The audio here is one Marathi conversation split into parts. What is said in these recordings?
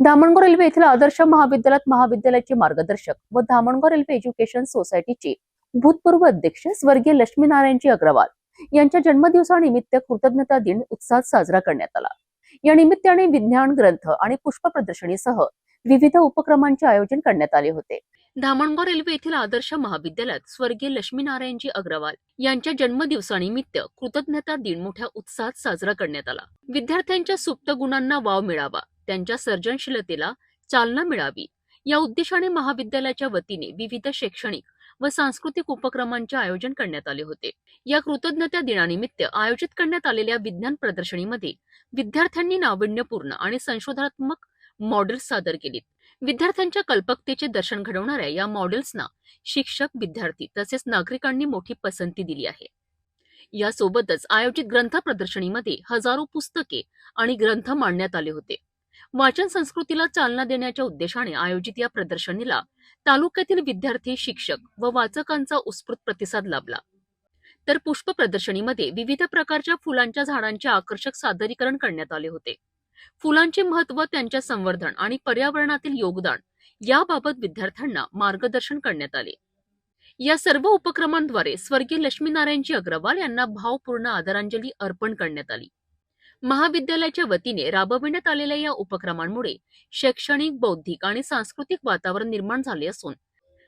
धामणगाव रेल्वे येथील आदर्श महाविद्यालयात महाविद्यालयाचे मार्गदर्शक व धामणगाव रेल्वे एज्युकेशन सोसायटीचे भूतपूर्व अध्यक्ष स्वर्गीय लक्ष्मीनारायणजी अग्रवाल यांच्या जन्मदिवसानिमित्त कृतज्ञता दिन उत्साहात साजरा करण्यात आला. या निमित्ताने विज्ञान ग्रंथ आणि पुष्प प्रदर्शनीसह विविध उपक्रमांचे आयोजन करण्यात आले होते. धामणगाव रेल्वे येथील आदर्श महाविद्यालयात स्वर्गीय लक्ष्मीनारायणजी अग्रवाल यांच्या जन्मदिवसानिमित्त कृतज्ञता दिन मोठ्या उत्साहात साजरा करण्यात आला. विद्यार्थ्यांच्या सुप्त गुणांना वाव मिळावा त्यांच्या सर्जनशीलतेला चालना मिळावी या उद्देशाने महाविद्यालयाच्या वतीने विविध शैक्षणिक व सांस्कृतिक उपक्रमांचे आयोजन करण्यात आले होते. या कृतज्ञता दिनानिमित्त आयोजित करण्यात आलेल्या विज्ञान प्रदर्शनीमध्ये विद्यार्थ्यांनी नाविन्यपूर्ण आणि संशोधनात्मक मॉडेल्स सादर केलीत. विद्यार्थ्यांच्या कल्पकतेचे दर्शन घडवणाऱ्या या मॉडेल्सना शिक्षक विद्यार्थी तसेच नागरिकांनी मोठी पसंती दिली आहे. यासोबतच आयोजित ग्रंथ प्रदर्शनीमध्ये हजारो पुस्तके आणि ग्रंथ मांडण्यात आले होते. वाचन संस्कृतीला चालना देण्याच्या उद्देशाने आयोजित या प्रदर्शनीला तालुक्यातील विद्यार्थी शिक्षक व वाचकांचा उत्स्फूर्त प्रतिसाद लाभला. तर पुष्प प्रदर्शनीमध्ये विविध प्रकारच्या फुलांच्या झाडांचे आकर्षक सादरीकरण करण्यात आले होते. फुलांचे महत्त्व त्यांच्या संवर्धन आणि पर्यावरणातील योगदान याबाबत विद्यार्थ्यांना मार्गदर्शन करण्यात आले. या सर्व उपक्रमांद्वारे स्वर्गीय लक्ष्मीनारायणजी अग्रवाल यांना भावपूर्ण आदरांजली अर्पण करण्यात आली. महाविद्यालयाच्या वतीने राबविण्यात आलेल्या या उपक्रमांमुळे शैक्षणिक बौद्धिक आणि सांस्कृतिक वातावरण निर्माण झाले असून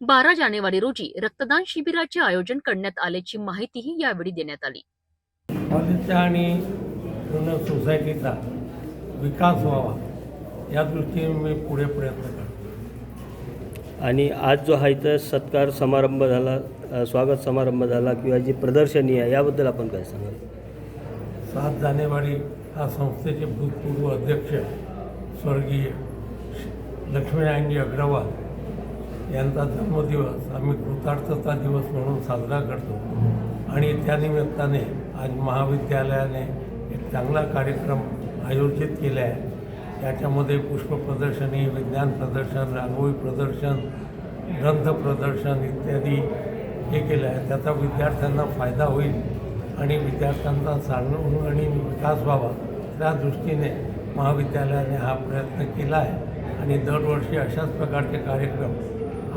बारा जानेवारी रोजी रक्तदान शिबिराचे आयोजन करण्यात आल्याची माहितीही यावेळी देण्यात आली. आणि सोसायटीचा विकास व्हावा या दृष्टीने मी पुढे प्रयत्न करतो आणि आज जो हा इथं सत्कार समारंभ झाला स्वागत समारंभ झाला किंवा जी प्रदर्शनी आहे याबद्दल आपण काय सांगाल? सात जानेवारी हा संस्थेचे भूतपूर्व अध्यक्ष स्वर्गीय लक्ष्मीनारायणजी अग्रवाल यांचा जन्मदिवस आम्ही कृतार्थता दिवस म्हणून साजरा करतो. आणि त्यानिमित्ताने आज महाविद्यालयाने एक चांगला कार्यक्रम आयोजित केल्या. आहे त्याच्यामध्ये पुष्पप्रदर्शनी विज्ञान प्रदर्शन रांगोळी प्रदर्शन ग्रंथ प्रदर्शन इत्यादी हे केलं आहे. त्याचा विद्यार्थ्यांना फायदा होईल आणि विद्यार्थ्यांचा चांगलं आणि विकास व्हावा त्या दृष्टीने महाविद्यालयाने हा प्रयत्न केला आहे आणि दरवर्षी अशाच प्रकारचे कार्यक्रम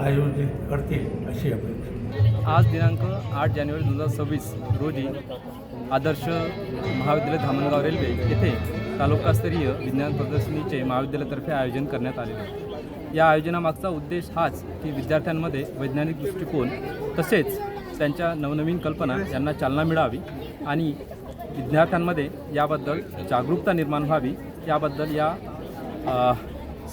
आयोजित करतील अशी अपेक्षा. आज दिनांक आठ जानेवारी दोन हजार सव्वीस रोजी आदर्श महाविद्यालय धामणगाव रेल्वे येथे तालुकास्तरीय विज्ञान प्रदर्शनीचे महाविद्यालयातर्फे आयोजन करण्यात आलेले आहे. या आयोजनामागचा उद्देश हाच की विद्यार्थ्यांमध्ये वैज्ञानिक दृष्टिकोन तसेच त्यांच्या नवनवीन कल्पना यांना चालना मिळावी आणि विद्यार्थ्यांमध्ये याबद्दल जागरूकता निर्माण व्हावी. याबद्दल या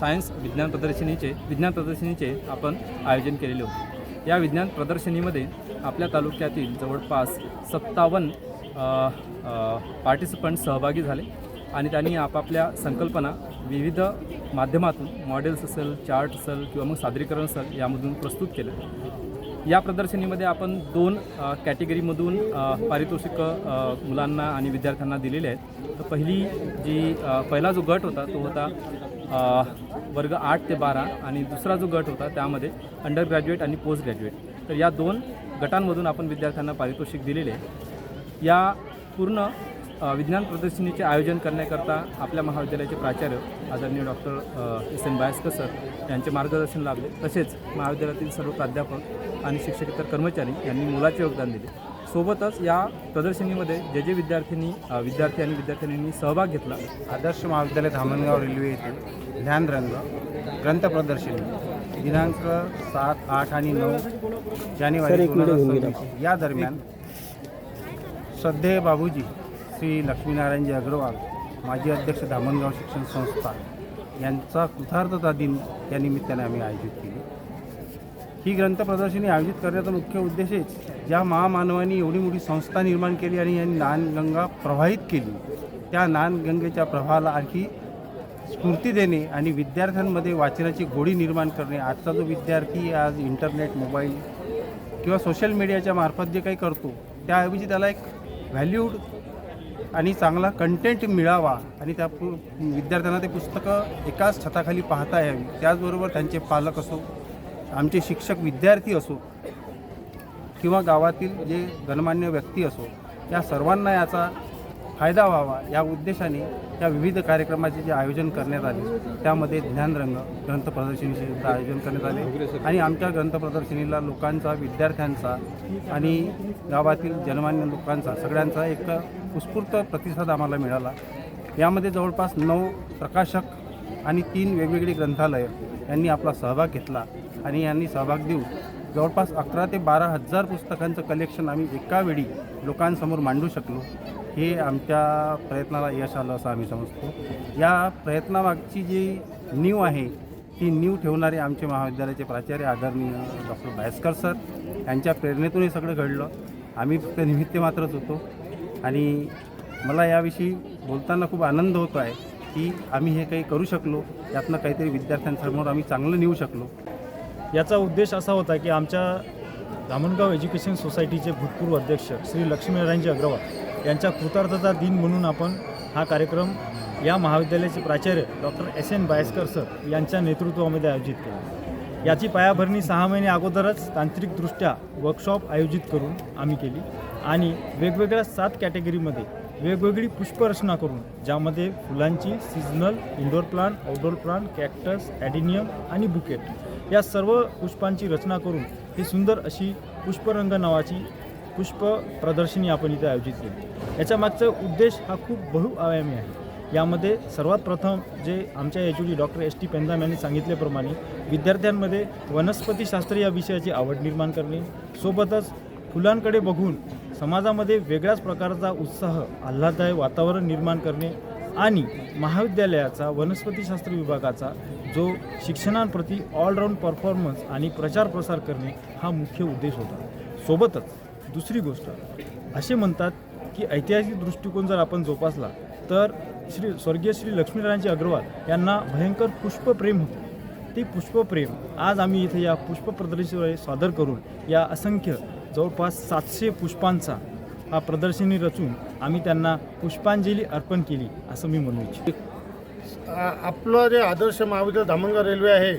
सायन्स विज्ञान प्रदर्शनीचे विज्ञान प्रदर्शनीचे आपण आयोजन केलेले होते. या विज्ञान प्रदर्शनीमध्ये आपल्या तालुक्यातील जवळपास सत्तावन्न पार्टिसिपंट सहभागी झाले. आणि त्यांनी आपापल्या संकल्पना विविध माध्यमातून मॉडेल्स असेल चार्ट असेल किंवा मग सादरीकरण असेल यामधून प्रस्तुत केलं. या प्रदर्शनीमध्ये आपण दोन कॅटेगरीमधून पारितोषिक पारितोषिकं मुलांना आणि विद्यार्थ्यांना दिलेले आहेत. तर पहिली जी पहिला जो गट होता तो होता वर्ग आठ ते बारा आणि दुसरा जो गट होता त्यामध्ये अंडर ग्रॅज्युएट आणि पोस्ट ग्रॅज्युएट तर या दोन गटांमधून आपण विद्यार्थ्यांना पारितोषिक दिलेले आहे. या पूर्ण विज्ञान प्रदर्शनीचे आयोजन करण्याकरता आपल्या महाविद्यालयाचे प्राचार्य आदरणीय doctor S N Baiskar sir यांचे मार्गदर्शन लाभले. तसेच महाविद्यालयातील सर्व प्राध्यापक आणि शिक्षकेतर कर्मचारी यांनी मोलाचे योगदान दिले. सोबतच या प्रदर्शनीमध्ये जे जे विद्यार्थ्यांनी विद्यार्थी आणि विद्यार्थिनींनी सहभाग घेतला. आदर्श महाविद्यालय धामणगाव रेल्वे येथे ध्यानरंग ग्रंथ प्रदर्शनी दिनांक सात आठ आणि नऊ जानेवारी या दरम्यान श्रद्धेय बाबूजी श्री लक्ष्मीनारायणजी अग्रवाल माजी अध्यक्ष धामणगाव शिक्षण संस्था यांचा कृतार्थता दिन या निमित्ताने आम्ही आयोजित केली. ही ग्रंथ प्रदर्शनी आयोजित करण्याचा मुख्य उद्देशच ज्या महामानवानी एवढी मोठी संस्था निर्माण केली आणि यांनी नानगंगा प्रवाहित केली त्या नानगंगेच्या प्रवाहाला आणखी स्फूर्ती देणे आणि विद्यार्थ्यांमध्ये वाचनाची गोडी निर्माण करणे. आजचा जो विद्यार्थी आज इंटरनेट मोबाईल किंवा सोशल मीडियाच्या मार्फत जे काही करतो त्याऐवजी त्याला एक व्हॅल्यूड आणि चांगला कंटेंट मिळावा आणि त्या पु विद्यार्थ्यांना ते पुस्तकं एकाच छताखाली पाहता यावी. त्याचबरोबर त्यांचे पालक असो आमचे शिक्षक विद्यार्थी असो किंवा गावातील जे गणमान्य व्यक्ती असो या सर्वांना याचा फायदा व्हावा या उद्देशाने या विविध कार्यक्रमाचे जे आयोजन करण्यात आले त्यामध्ये ज्ञानरंग ग्रंथ प्रदर्शनीचे सुद्धा आयोजन करण्यात आले आणि आमच्या ग्रंथ प्रदर्शनीला लोकांचा विद्यार्थ्यांचा आणि गावातील जनमान्य लोकांचा सगळ्यांचा एक उत्स्फूर्त प्रतिसाद आम्हाला मिळाला. यामध्ये जवळपास नऊ प्रकाशक आणि तीन वेगवेगळी ग्रंथालय यांनी आपला सहभाग घेतला आणि यांनी सहभाग देऊन जवळपास अकरा ते बारा हजार पुस्तकांचं कलेक्शन आम्ही एका वेळी लोकांसमोर मांडू शकलो. हे आमच्या प्रयत्नाला यश आलं असं आम्ही समजतो. या प्रयत्नामागची जी नीव आहे ती नीव ठेवणारे आमचे महाविद्यालयाचे प्राचार्य आदरणीय डॉक्टर भायस्कर सर यांच्या प्रेरणेतून हे सगळं घडलं. आम्ही फक्त निमित्त मात्रच होतो. आणि मला याविषयी बोलताना खूप आनंद होतो आहे की आम्ही हे काही करू शकलो यातनं काहीतरी विद्यार्थ्यांसमोर आम्ही चांगलं नेऊ शकलो. याचा उद्देश असा होता की आमच्या धामणगाव एज्युकेशन सोसायटीचे भूतपूर्व अध्यक्ष श्री लक्ष्मीनारायणजी अग्रवाल यांच्या कृतार्थता दिन म्हणून आपण हा कार्यक्रम या महाविद्यालयाचे प्राचार्य doctor S N Baiskar sir यांच्या नेतृत्वामध्ये आयोजित केला. याची पायाभरणी सहा महिने अगोदरच तांत्रिकदृष्ट्या वर्कशॉप आयोजित करून आम्ही केली आणि वेगवेगळ्या सात कॅटेगरीमध्ये वेगवेगळी पुष्परचना करून ज्यामध्ये फुलांची seasonal indoor plant outdoor plant cactus adenium आणि बुकेट या सर्व पुष्पांची रचना करून ही सुंदर अशी पुष्परंग नावाची पुष्प प्रदर्शनी आपण इथे आयोजित केली. याच्या मागचा उद्देश हा खूप बहुआयामी आहे. यामध्ये सर्वात प्रथम जे आमच्या याच्याची डॉक्टर एस टी पेंदाम यांनी सांगितल्याप्रमाणे विद्यार्थ्यांमध्ये वनस्पतीशास्त्र या विषयाची आवड निर्माण करणे सोबतच फुलांकडे बघून समाजामध्ये वेगळ्याच प्रकारचा उत्साह आल्हाददायक वातावरण निर्माण करणे आणि महाविद्यालयाचा वनस्पतीशास्त्र विभागाचा जो शिक्षणांप्रती ऑलराऊंड परफॉर्मन्स आणि प्रचार प्रसार करणे हा मुख्य उद्देश होता. सोबतच दुसरी गोष्ट असे म्हणतात की ऐतिहासिक दृष्टिकोन जर आपण जोपासला तर श्री स्वर्गीय श्री लक्ष्मीनारायणजी अग्रवाल यांना भयंकर पुष्पप्रेम होते. ते पुष्पप्रेम आज आम्ही इथे या पुष्प प्रदर्शनी सादर करून या असंख्य जवळपास सातशे पुष्पांचा हा प्रदर्शनी रचून आम्ही त्यांना पुष्पांजली अर्पण केली असं मी म्हणू इच्छितो. आपलं जे आदर्श महाविद्यालय धामणगाव रेल्वे आहे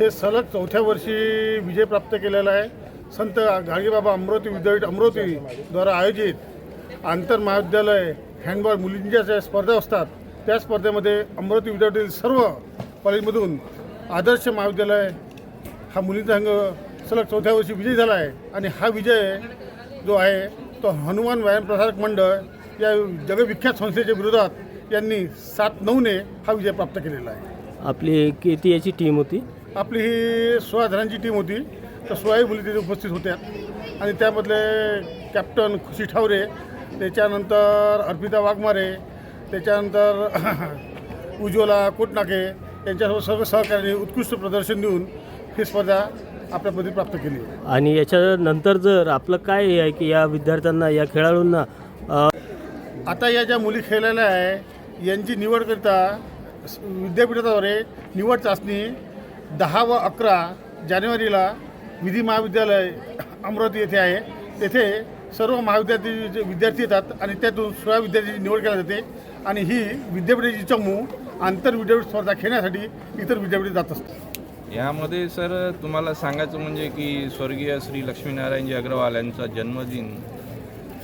हे सलग चौथ्या वर्षी विजय प्राप्त केलेला आहे. संत गाडगेबाबा अमरावती विद्यापीठ अमरावतीद्वारा आयोजित आंतर महाविद्यालय हँडबॉल मुलींच्या ज्या स्पर्धा असतात त्या स्पर्धेमध्ये अमरावती विद्यापीठातील सर्व कॉलेजमधून आदर्श महाविद्यालय हा मुलींचा संघ सलग चौथ्या वर्षी विजयी झाला आहे. आणि हा विजय जो आहे तो हनुमान व्यायाम प्रसारक मंडळ या जगविख्यात संस्थेच्या विरोधात यांनी सात नऊने हा विजय प्राप्त केलेला आहे. आपली किती याची टीम होती? आपली ही सोळा जणांची टीम होती. तर सोळाही मुली तिथे उपस्थित होत्या. आणि त्यामधले कॅप्टन खुशी ठावरे त्याच्यानंतर अर्पिता वाघमारे त्याच्यानंतर उज्ज्वला कोटनाके यांच्यासोबत सर्व सहकार्याने उत्कृष्ट प्रदर्शन देऊन ही स्पर्धा आपल्यामध्ये प्राप्त केली. आणि याच्यानंतर जर आपलं काय हे आहे की या विद्यार्थ्यांना या खेळाडूंना आता या ज्या मुली खेळलेल्या आहे यांची निवड करता स- विद्यापीठाद्वारे निवड चाचणी दहा व अकरा जानेवारीला विधी महाविद्यालय अमरावती येथे आहे. तेथे सर्व महाविद्यार्थी विद्यार्थी येतात आणि त्यातून सोळा विद्यार्थ्यांची निवड केली जाते आणि ही विद्यापीठाची चमू आंतरविद्यापीठ स्पर्धा खेळण्यासाठी इतर विद्यापीठ जात असतात. यामध्ये सर तुम्हाला सांगायचं म्हणजे की स्वर्गीय श्री लक्ष्मीनारायणजी अग्रवाल यांचा जन्मदिन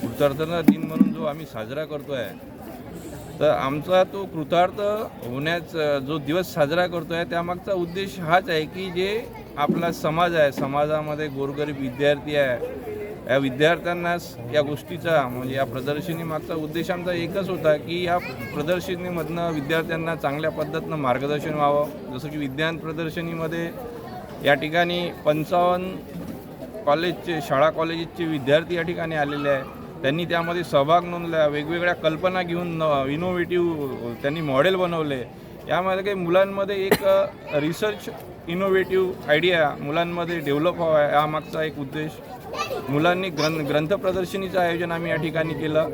कृतार्थना दिन म्हणून जो आम्ही साजरा करतो आहे तर आमचा तो कृतार्थ होण्याचा जो दिवस साजरा करतो आहे त्यामागचा उद्देश हाच आहे की जे आपला समाज आहे समाजामध्ये गोरगरीब विद्यार्थी आहे. या विद्यार्थ्यांना या गोष्टीचा म्हणजे या प्रदर्शनीमागचा उद्देश आमचा एकच होता की या प्रदर्शनीमधनं विद्यार्थ्यांना चांगल्या पद्धतीनं मार्गदर्शन व्हावं. जसं की विज्ञान प्रदर्शनीमध्ये या ठिकाणी पंचावन्न कॉलेजचे शाळा कॉलेजेसचे विद्यार्थी या ठिकाणी आलेले आहे. त्यांनी त्यामध्ये सहभाग नोंदला वेगवेगळ्या कल्पना घेऊन इनोव्हेटिव्ह त्यांनी मॉडेल बनवले. यामध्ये काही मुलांमध्ये एक रिसर्च इनोव्हेटिव्ह आयडिया मुलांमध्ये डेव्हलप व्हावा यामागचा एक उद्देश. मुलांनी ग्रं ग्रंथ प्रदर्शनीचं आयोजन आम्ही या ठिकाणी केलं.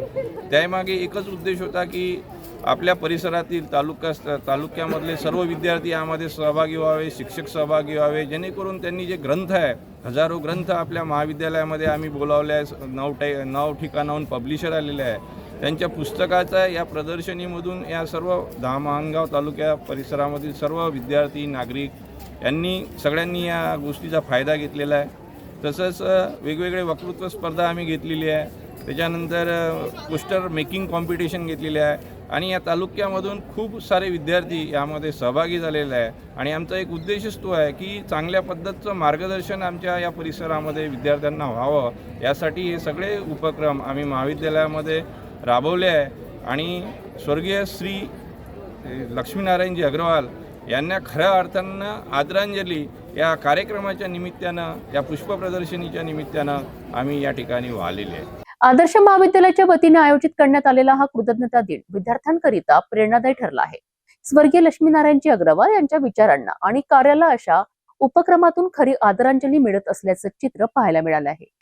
त्यामागे एकच उद्देश होता की आपल्या परिसरातील तालुका तालुक्यामधले सर्व विद्यार्थी यामध्ये सहभागी व्हावे शिक्षक सहभागी व्हावे जेणेकरून त्यांनी जे ग्रंथ आहे हजारो ग्रंथ आपल्या महाविद्यालयामध्ये आम्ही बोलावले आहे नऊ टे नऊ ठिकाणाहून पब्लिशर आलेले आहे. त्यांच्या पुस्तकाचा या प्रदर्शनीमधून या सर्व धामणगाव तालुक्या परिसरामधील सर्व विद्यार्थी नागरिक यांनी सगळ्यांनी या गोष्टीचा फायदा घेतलेला आहे. तसंच वेगवेगळे वक्तृत्व स्पर्धा आम्ही घेतलेली आहे. त्याच्यानंतर पोस्टर मेकिंग कॉम्पिटिशन घेतलेले आहे. आणि या तालुक्यामधून खूप सारे विद्यार्थी यामध्ये सहभागी झालेले आहे. आणि आमचा एक उद्देशच तो आहे की चांगल्या पद्धतीचं मार्गदर्शन आमच्या या परिसरामध्ये विद्यार्थ्यांना व्हावं. यासाठी हे सगळे उपक्रम आम्ही महाविद्यालयामध्ये राबवले आहे. आणि स्वर्गीय श्री लक्ष्मीनारायणजी अग्रवाल यांना खऱ्या अर्थानं आदरांजली या कार्यक्रमाच्या निमित्तानं या पुष्प प्रदर्शनीच्या निमित्तानं आम्ही या ठिकाणी वाहिलेले आहे. आदर्श महाविद्यालयाच्या वतीने आयोजित करण्यात आलेला हा कृतज्ञता दिन विद्यार्थ्यांकरिता प्रेरणादायी ठरला आहे. स्वर्गीय लक्ष्मीनारायणजी अग्रवाल यांच्या विचारांना आणि कार्याला अशा उपक्रमातून खरी आदरांजली मिळत असल्याचं चित्र पाहायला मिळालं आहे.